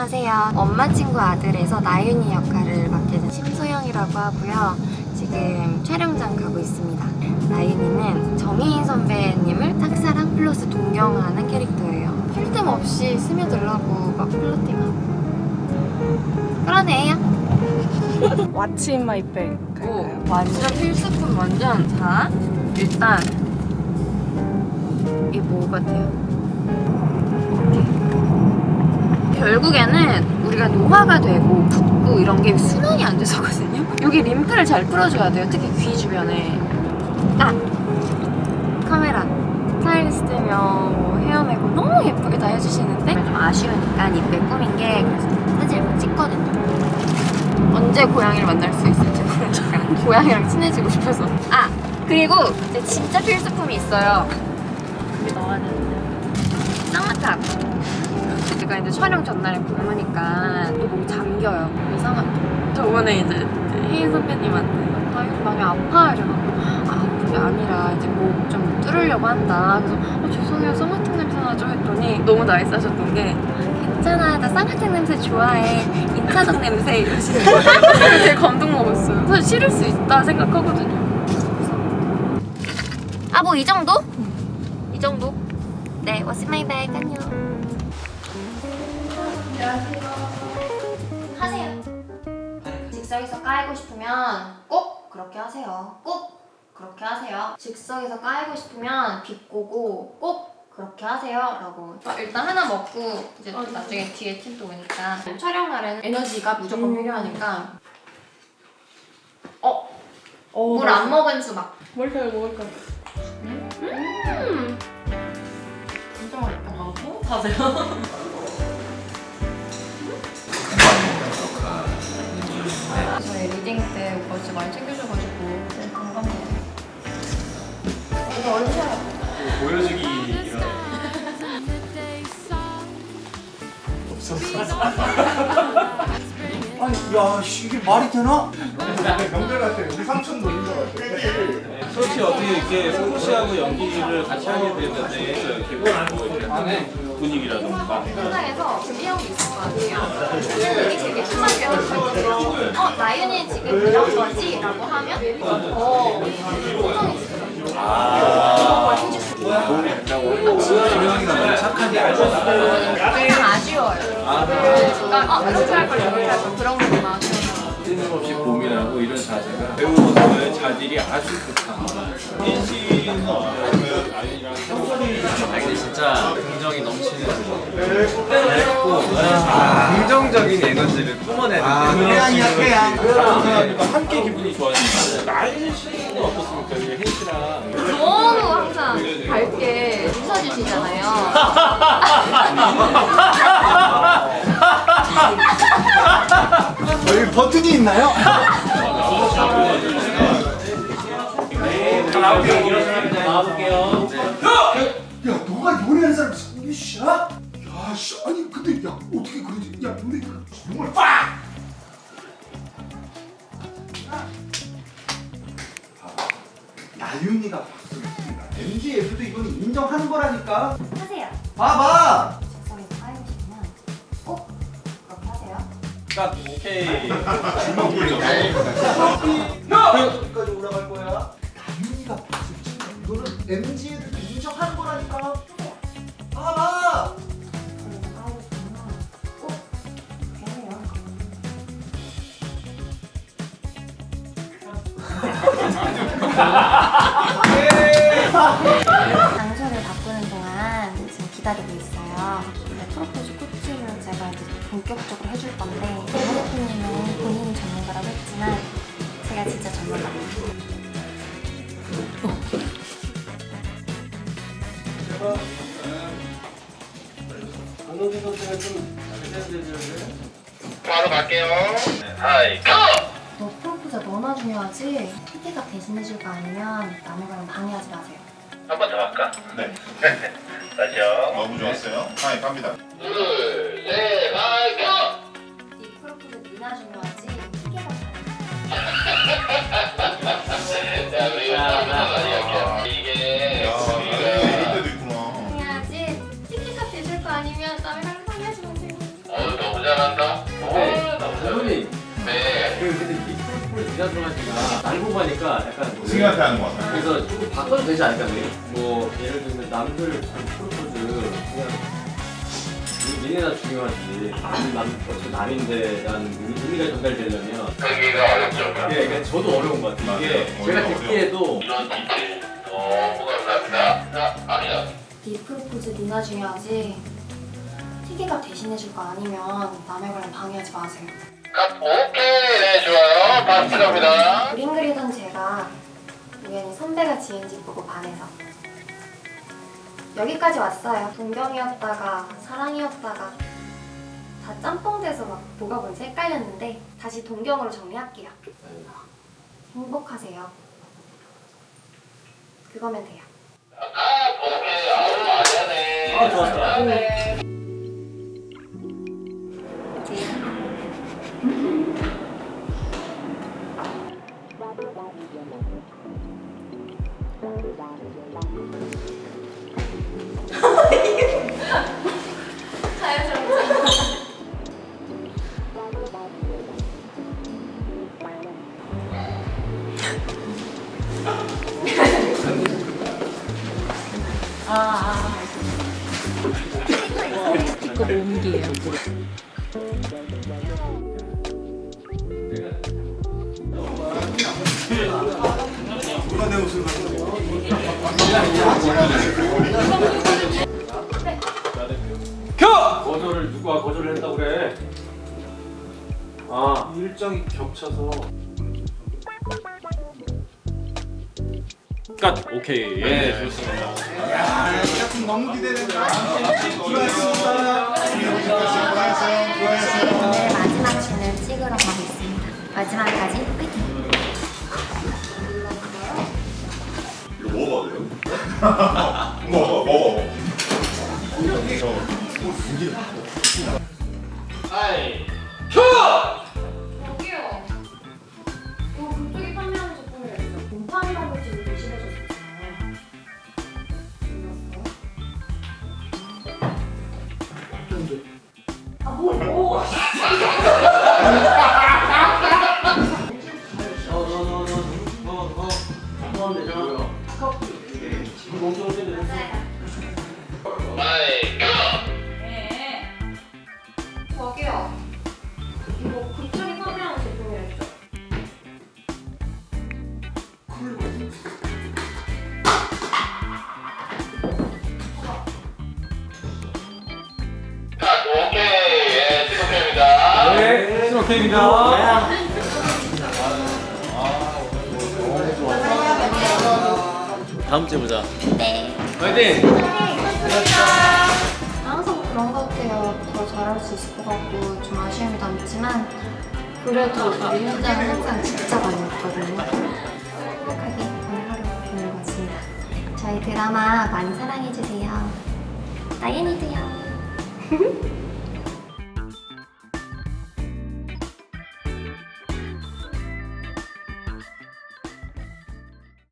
안녕하세요. 엄마 친구 아들에서 나윤이 역할을 맡게 된 심소영이라고 하고요. 지금 촬영장 가고 있습니다. 나윤이는 정혜인 선배님을 짝사랑 플러스 동경하는 캐릭터예요. 쉴 틈 없이 스며들라고 막 플러팅하고 그런 애야. What's in my bag? 오, 완전 필수품 완전. 자, 일단 이게 뭐 같아요? 결국에는 우리가 노화가 되고 붓고 이런 게 순환이 안 돼서거든요. 여기 림프를 잘 풀어줘야 돼요. 특히 귀 주변에. 아! 카메라. 스타일리스트며 뭐 헤어 메이크업 너무 예쁘게 다 해주시는데 좀 아쉬우니까 이쁘게 꾸민 게 그래서 사진을 막 찍거든요. 언제 고양이를 만날 수 있을지 모르지만 고양이랑 친해지고 싶어서 아 그리고 이제 진짜 필수품이 있어요 그게 넣어야 되는데 쌍화탕 제가 이제 촬영 전날에 굶으니까 또 목이 잠겨요. 이상한 저번에 이제 혜인 선배님한테 나 이거 많이 아파 이래갖고 아 그게 아니라 이제 목 좀 뚫으려고 한다. 그래서 어, 죄송해요. 쌍화탕 냄새 나죠? 했더니 너무 나이스하셨던 게 괜찮아. 나 쌍화탕 냄새 좋아해. 인차적 냄새. 이러시는 거예요. 되게 감동 먹었어요. 사실 싫을 수 있다 생각하거든요. 아 뭐 이 정도? 이 정도? 네 What's in my bag? 안녕 하세요. 즉석에서 까이고 싶으면 꼭 그렇게 하세요. 꼭 그렇게 하세요. 즉석에서 까이고 싶으면 비꼬고 꼭 그렇게 하세요. 라고. 일단 하나 먹고 이제 또 나중에 뒤에 팀또 오니까. 촬영 날에는 에너지가 무조건 필요하니까. 어? 어, 물안 먹은 수막. 뭘까요, 먹을까? 음? 진짜 맛있다. 하세요. 저희 리딩 때 오빠 진짜 많이 챙겨줘가지고 이거 얼른 쉬어요. 보여주기 이런 아니 야 씨, 이게 말이 되나? 명절 같아 우리 삼촌 놀린 거 같아 솔직히 어떻게 이렇게 씨하고 연기를 같이 하게 뭐 이렇게 하는 분위기라던가. 현장에서 준비한 게 있을 거 아니에요. 나윤이 되게 편하게 하시고 어 나윤이 지금 이런 거지? 라고 하면 걸 해줄 수 있어요. 김영이가 너무 착하게 알고 항상 아쉬워요. 그러니까 어 이렇게 할걸 저렇게 할걸 그런 거막 끊임없이 고민하고 이런 자세가 배우로서의 자질이 아주 좋다. 인식은 아 근데 진짜 긍정이 넘치는 잘했고 아, 긍정적인 에너지를 뿜어내는 아 태양이야 태양 그러니까 함께 기분이 좋아진다. 나이 씨는 어떻습니까? 이게 혜인 씨랑 너무 항상 밝게 웃어주시잖아요 버튼이 있나요? 나와볼게요. 야 너가 연애하는 사람 이게 씨야? 야 씨, 아니 근데 야 어떻게 그러지? 야 근데 그 정말 빡! 나윤이가 봤습니다. MGF도 이건 인정하는 거라니까. 하세요 봐봐. 딱 오케이. 여기까지 올라갈 거야. 봤습니다. 이거는 MGF도 인정하는 거라니까. 봐봐. 즉석에서 까이고 싶으면 꼭 그렇게 해요 장소를 바꾸는 동안 지금 기다리고 있어요. 근데 프로포즈 제가 이제 본격적으로 해줄 건데 대표님은 본인이 전문가라고 했지만 제가 진짜 전문가예요. 바로 갈게요 하이 너 프로포즈가 너나 중요하지? PT가 대신해줄 거 아니면 남의 거랑 방해하지 마세요. 한 번 더 할까? 네 다시요 너무 좋았어요 하이 갑니다 둘 네 중요하지? 자 우리 이게 이때도 있구나. 해야지. 티켓값 대줄 거 아니면 너무 긴장한다. 네. 네. 그 근데 이 프로포즈 디자 들어가니까 날 보고 하니까 약간 승희한테 하는 거 같아. 그래서 조금 바꿔도 되지 않을까? 뭐 예를 들면 남들 프로포즈 그냥 이- 니네나 중요하지 남, 남, 어차피 남인데 난 의미가 전달되려면 승희가 어렵죠. 예, 그러니까 저도 어려운 것 같아요 이게 맞아요. 제가 어려워, 듣기에도 이런 디테일 너무 감사합니다. 자, 아니야. 네 프로포즈 네가 중요하지. 티기가 대신해줄 거 아니면 남의 걸로 방해하지 마세요. 컷. 오케이. 네, 좋아요. 박수 갑니다. 그림 그리던 제가 우연히 선배가 지은 집 보고 반해서 여기까지 왔어요. 동경이었다가 사랑이었다가 다 짬뽕 돼서 막 뭐가 뭔지 헷갈렸는데 다시 동경으로 정리할게요. 행복하세요. 그거면 돼요. 오케이. 아우, 말하네. 아, 좋았다. 잘하네. 거절을 누가 거절을 했다고 그래? 아. 일정이 겹쳐서 끝 오케이 예 좋습니다 야, 작품 너무 기대된다. 수고하셨습니다. 수고하셨어요. 수고하셨어요. 오늘 마지막 씬을 찍으러 가고 있습니다. 마지막까지 화이팅! 이거 먹어봐도 돼요? 먹어, 먹어. 하이 여기 네 오케이입니다 다음 주에 보자 네. 화이팅 항상 그런 것 같아요. 더 잘할 수 있을 것 같고 좀 아쉬움이 남지만 그래도 우리 현장은 항상 진짜 많이 왔거든요. 행복하게 오늘 하루 보낸 것 같습니다. 저희 드라마 많이 사랑해주세요. 나연이도요.